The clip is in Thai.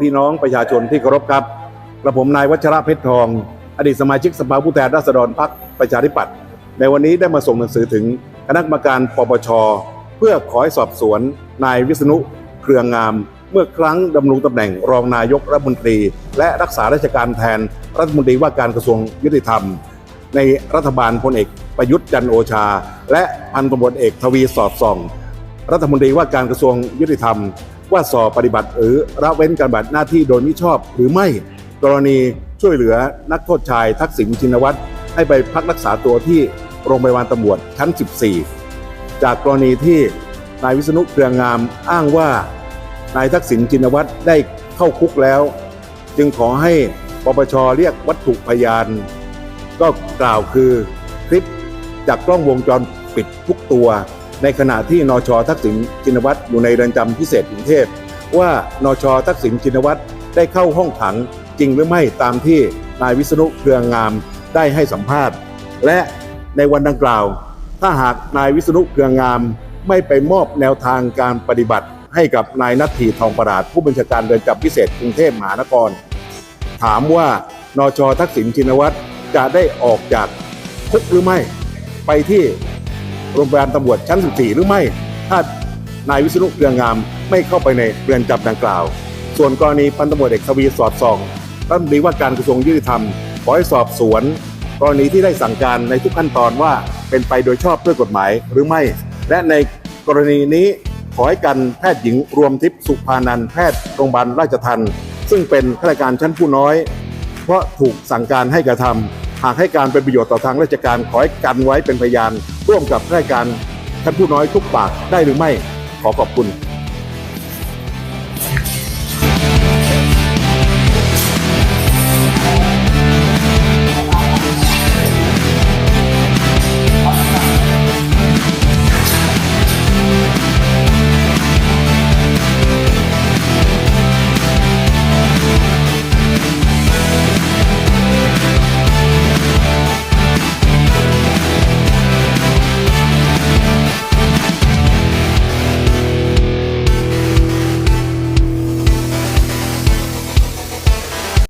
พี่น้องประชาชนที่เคารพครับ กระผมนายวัชระเพชรทอง อดีตสมาชิกสภาผู้แทนราษฎรพรรคประชาธิปัตย์ ในวันนี้ได้มาส่งหนังสือถึงคณะกรรมการปปช เพื่อขอให้สอบสวน นายวิษณุเครืองาม เมื่อครั้งดำรงตำแหน่งรองนายกรัฐมนตรี และรักษาราชการแทนรัฐมนตรีว่าการกระทรวงยุติธรรม ในรัฐบาลพลเอกประยุทธ์จันทร์โอชา และพันตำรวจเอกทวีสอดส่อง รัฐมนตรีว่าการกระทรวงยุติธรรม ว่าสอบปฏิบัติหรือละเว้นการปฏิบัติหน้าที่โดยมิชอบหรือไม่ กรณีช่วยเหลือนักโทษชายทักษิณชินวัตรให้ไปพักรักษาตัวที่โรงพยาบาลตำรวจชั้น 14 จากกรณีที่นายวิษณุเครืองามอ้างว่านายทักษิณชินวัตรได้เข้าคุกแล้ว จึงขอให้ปปชเรียกวัตถุพยาน ก็กล่าวคือคลิปจากกล้องวงจรปิดทุกตัว ในขณะที่นชทักษิณชินวัตรอยู่ในเรือนจำพิเศษกรุงเทพว่านชทักษิณชินวัตรได้เข้าห้องขังจริงหรือไม่ตามที่นายวิษณุเครืองามได้ให้สัมภาษณ์ และในวันดังกล่าว ถ้าหากนายวิษณุเครืองามไม่ไปมอบแนวทางการปฏิบัติให้กับนายนัทธีทองประหลาดผู้บัญชาการเรือนจำพิเศษกรุงเทพมหานคร ถามว่านชทักษิณชินวัตรจะได้ออกจากคุกหรือไม่ ไปที่ โรงพยาบาลตำรวจชั้น 14 หรือไม่ ถ้านายวิษณุเครืองามไม่เข้าไปในเรือนจำดังกล่าว ส่วนกรณีพันตำรวจเอกทวีสอดส่องรัฐมนตรีว่าการกระทรวงยุติธรรมขอให้สอบสวน กรณีที่ได้สั่งการในทุกขั้นตอนว่าเป็นไปโดยชอบด้วยกฎหมายหรือไม่ และในกรณีนี้ขอให้กันแพทย์หญิงรวมทิพย์สุภานันแพทย์โรงพยาบาลราชทันซึ่งเป็นข้าราชการชั้นผู้น้อย เพราะถูกสั่งการให้กระทำ หากให้การเป็นประโยชน์ต่อทางราชการขอให้กันไว้เป็นพยานร่วมกับข้าราชการท่านผู้น้อยทุกปากได้หรือไม่ขอขอบคุณ